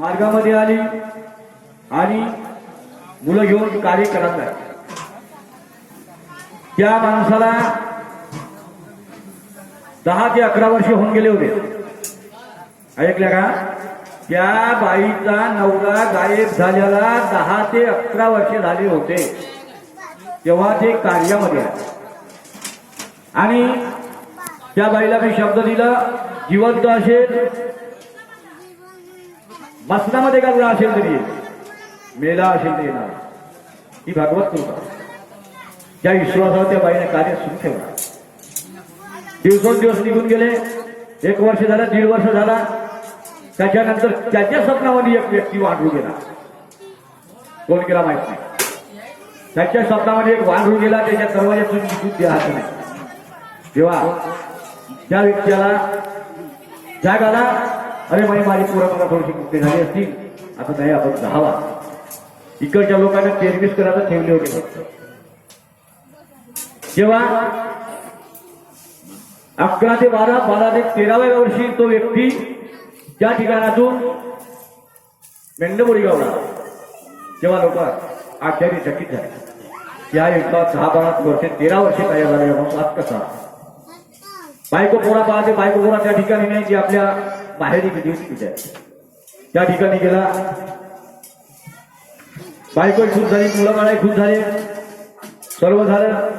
मार्गामध्ये आली आणि मुलं घेऊन कार्य करत आहे त्या माणसाला दहा ते अकरा वर्ष होऊन गेले होते. ऐकल्या का? त्या बाईचा नवरा गायब झाल्याला दहा ते अकरा वर्षे झाले होते. तेव्हा ते कार्यामध्ये आणि त्या बाईला मी शब्द दिला जिवंत असेल मसनामध्ये का असेल तरी मेला असेल तरी येणार. ही भागवत कृपा त्या विश्वासावर त्या बाईने कार्य सुरू ठेवलं. दिवसोंदिवस निघून गेले. एक वर्ष झालं दीड वर्ष झाला. त्याच्यानंतर त्याच्या स्वप्नामध्ये एक व्यक्ती वाढू गेला. कोण गेला माहीत नाही. त्याच्या स्वप्नामध्ये एक वाढू गेला. त्याच्या दरवाज्यातून निघून देहात नाही. तेव्हा त्या व्यक्तीला जाग आला अरे बाई माझी पोरं मला थोडीशी मुक्ती झाली असतील आता नाही आपण दहावा. इकडच्या लोकांना तेरवीस करायला ठेवले होते फक्त. जेव्हा अकरा ते बारा बारा ते तेराव्या वर्षी तो व्यक्ती त्या ठिकाणातून मेंढबोडी गावला. तेव्हा लोक आश्चर्यचकित झाले. त्या एका दहा बारा वर्षे तेरा वर्षे तयार झाले. म्हणून आज कसा? बायको पोरा पाहते बायको पोरा त्या ठिकाणी नाही जी आपल्या बाहेर किती तिथे. त्या ठिकाणी गेला. बायको खूप झाली मुलं बाळा खूप झाले. सर्व झालं.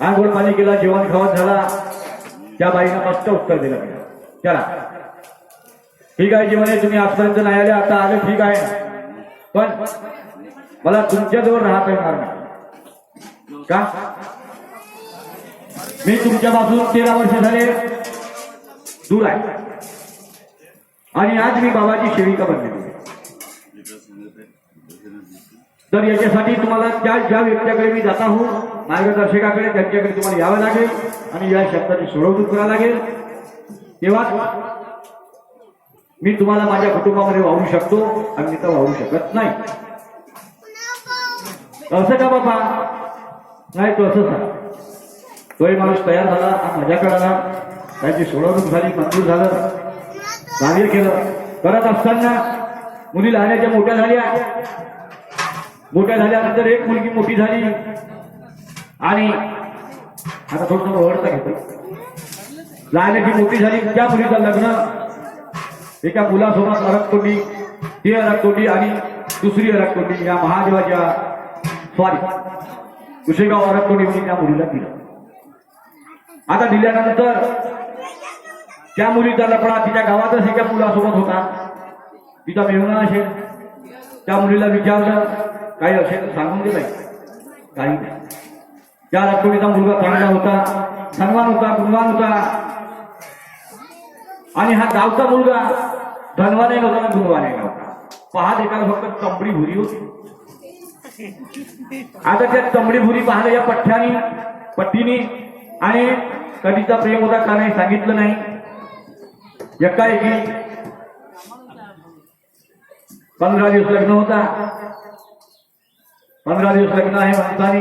आंघोळ पाणी केला जेवण खावण झाला. त्या बाईनं मस्त उत्तर दिलं. चला. ठीक आहे जी म्हणे तुम्ही आजपर्यंत नाही आले आता आलं ठीक आहे. पण मला तुमच्याजवळ राहता येणार नाही. का? मी तुमच्यापासून तेरा वर्ष झाले दूर आहे. आणि आज मी बाबाची सेविका बनलेली तर याच्यासाठी तुम्हाला त्या ज्या व्यक्तीकडे मी जात आहो मार्गदर्शकाकडे त्यांच्याकडे तुम्हाला यावं लागेल आणि या शब्दाची सोडवणूक करावं लागेल. तेव्हा मी तुम्हाला माझ्या कुटुंबामध्ये वाहू शकतो आणि मी तर वाहू शकत नाही. असं का बाबा? नाही तो असं सांग तोही माणूस तयार झाला आणि माझ्याकडे आला. त्याची सोडवणूक झाली मंजूर झालं. जाहीर केलं. करत असताना मुली लहानाच्या मोठ्या झाल्या. मोठ्या झाल्यानंतर एक मुलगी मोठी झाली. आणि आता थोडस ओळखता घेतो. लहानाची मोठी झाली त्या मुलीचं लग्न. एका मुलासोबत अरकतोंडी ती अरकतोंडी आणि दुसरी अरकतोंडी या महादेवाच्या सॉरी कुशेगाव अरकतोंडी म्हणून त्या मुलीला दिलं. आता दिल्यानंतर त्या मुलीचा लपडा तिच्या गावातच एका मुलासोबत होता. तिचा मेहुणा असेल. त्या मुलीला विचारलं काही असेल सांगून दे काही त्या रक्तोडीचा मुलगा चांगला होता धनवान होता गुणवान होता आणि हा गावचा मुलगा धनवाने नव्हता ना गुणवाने नव्हता. पहा एकाला फक्त चंबडी भुरी होती. आता त्या चंबडी भुरी पाहिलं या पठ्ठ्यानी पट्टीनी आणि कधीचा प्रेम होता का नाही सांगितलं नाही. एकाएकी पंधरा दिवस लग्न होता. पंधरा दिवस लग्न आहे माणसाने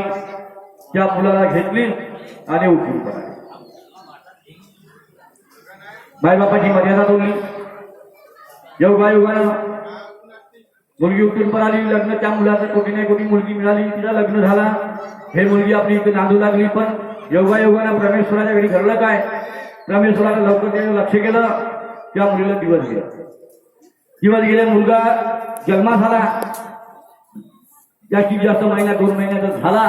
त्या मुलाला घेतली आणि उठून पडली मायबापाची मर्यादा तोडली. योगायोगानं मुलगी उठून आली लग्न त्या मुलाचं कोणी नाही कोणी मुलगी मिळाली तिला लग्न झाला. हे मुलगी आपली इथे नांदू लागली पण योगायोगानं परमेश्वराच्या घरी घडलं काय? परमेश्वरानं लवकर त्याने लक्ष केलं त्या मुलीला दिवस गेला दिवस गेले मुलगा जन्मा झाला. त्याची जास्त महिना दोन महिन्याचा झाला.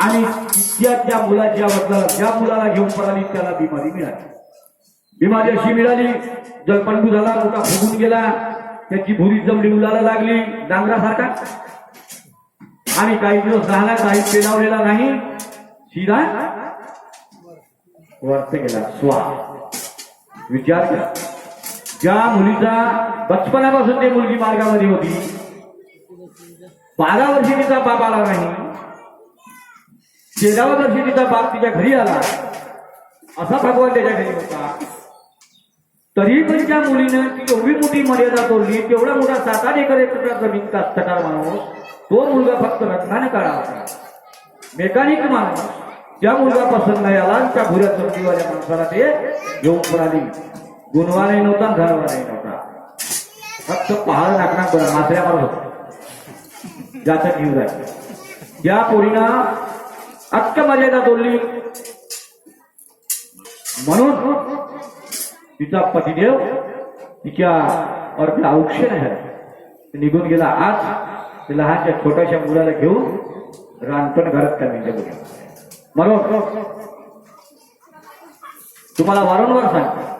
आणि त्या त्या मुलाच्या वडिलाला ज्या मुलाला घेऊन पळाली त्याला बिमारी मिळाली. बिमारी अशी मिळाली जलपंडू झाला मोठा फुगून गेला त्याची भुरी जमली उलाला लागली डांगरासारखा आणि काही दिवस राहिला काही पेलावलेला नाही शिरा. वरते गेला स्वा विचार करा ज्या मुलीचा बचपनापासून ते मुलगी मार्गामध्ये होती बारा वर्षी तिचा बाप आला नाही तेराव्या वर्षी तिचा बाप तिच्या घरी आला असा भगवान त्याच्या घरी होता. तरी पण त्या मुलीनं ती एवढी मोठी मर्यादा तोडली तेवढा मोठा सात आठ एकर एकत्र जमीन कास्तकार माणूस तो मुलगा फक्त रत्नाने काढा होता मेकॅनिक माणूस त्या मुलगा पसंत नाही आला आणि त्या भुऱ्या चमकीवाल्या माणसाला ते घेऊन पळाली. गुणवानही नव्हता धनवाने नव्हता. फक्त पहाड टाकणार बरं मासऱ्या होतो. ज्याचा जीव आहे या पोरीनं अक्क मर्यादा तोडली. म्हणून तिचा पतिदेव तिच्या अर्थ औक्षण आहे. निघून गेला. आज ते लहानच्या छोट्याशा मुलाला घेऊन रानपण घरात करण्याच्या गेला. म्हणून तुम्हाला वारंवार सांगतो.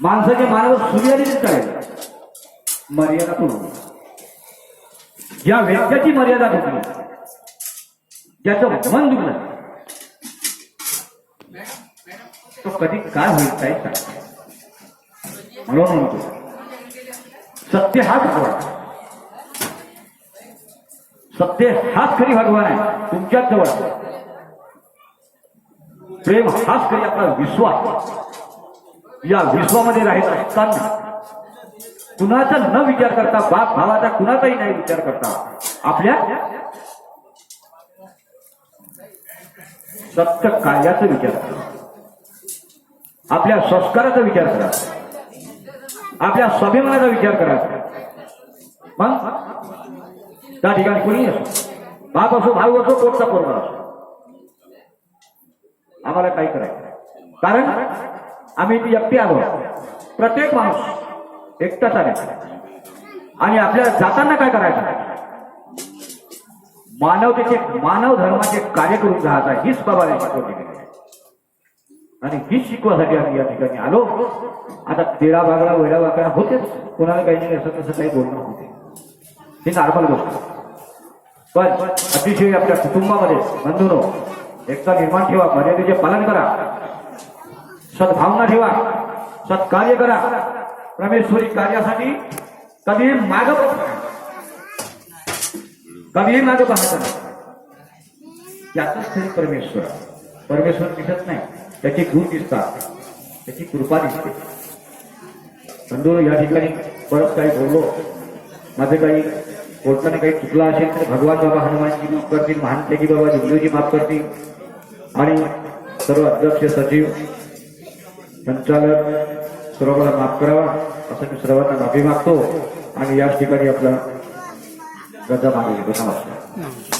माणसाचे मानव सूर्यानेच चालेल मर्यादा तोडून ज्या व्यक्त्याची मर्यादा तुटली ज्याचं मन दुखलं. तो कधी काय होईल काय म्हणून म्हणतो सत्य हाच भगवान सत्य हाच खरी भगवान आहे. तुमच्याच जवळ प्रेम हाच खरी आपला विश्वास. या विश्वामध्ये राहत असताना कुणाचा न विचार करता बाप भावाचा कुणाचाही नाही विचार करता आपल्या सत्य कार्याचा विचार करा. आपल्या संस्काराचा विचार करा. आपल्या स्वाभिमानाचा विचार करा. मग त्या ठिकाणी कोणी बाप असो भाऊ असो कोणता पोरगा असो? आम्हाला काही करायचं कारण आम्ही ती एकटी आलो. प्रत्येक माणूस एकटाच आले आणि आपल्या जाताना काय करायचं मानवतेचे मानव धर्माचे कार्य करून जायचा हीच बाबाने शिकवली आणि हीच शिकवासाठी आम्ही या ठिकाणी आलो. आता तेरा बागडा वेळा बागडा होतेच. कोणाला काही नाही असं तसं काही बोलणं होते. ही नॉर्मल गोष्ट. पण अतिशय आपल्या कुटुंबामध्ये बंधूनो एकता निर्माण ठेवा मर्यादेचे पालन करा. सद्भावना ठेवा सत्कार्य करा. परमेश्वरी कार्यासाठी कधी माग कधीही माग पाहत नाही. त्यातच तरी परमेश्वर. परमेश्वर दिसत नाही त्याची गुण दिसतात त्याची कृपा दिसते. बंधू या ठिकाणी परत काही बोललो माझं काही बोलताना काही चुकला असेल तर भगवान बाबा हनुमानजी माफ करतील महानतेजी बाबा जिंदूजी माफ करतील. आणि सर्व अध्यक्ष सचिव संचालक सर्वांना माफ करावा असं मी सर्वांना माफी मागतो. आणि याच ठिकाणी आपला गजा मागेल नमस्कार.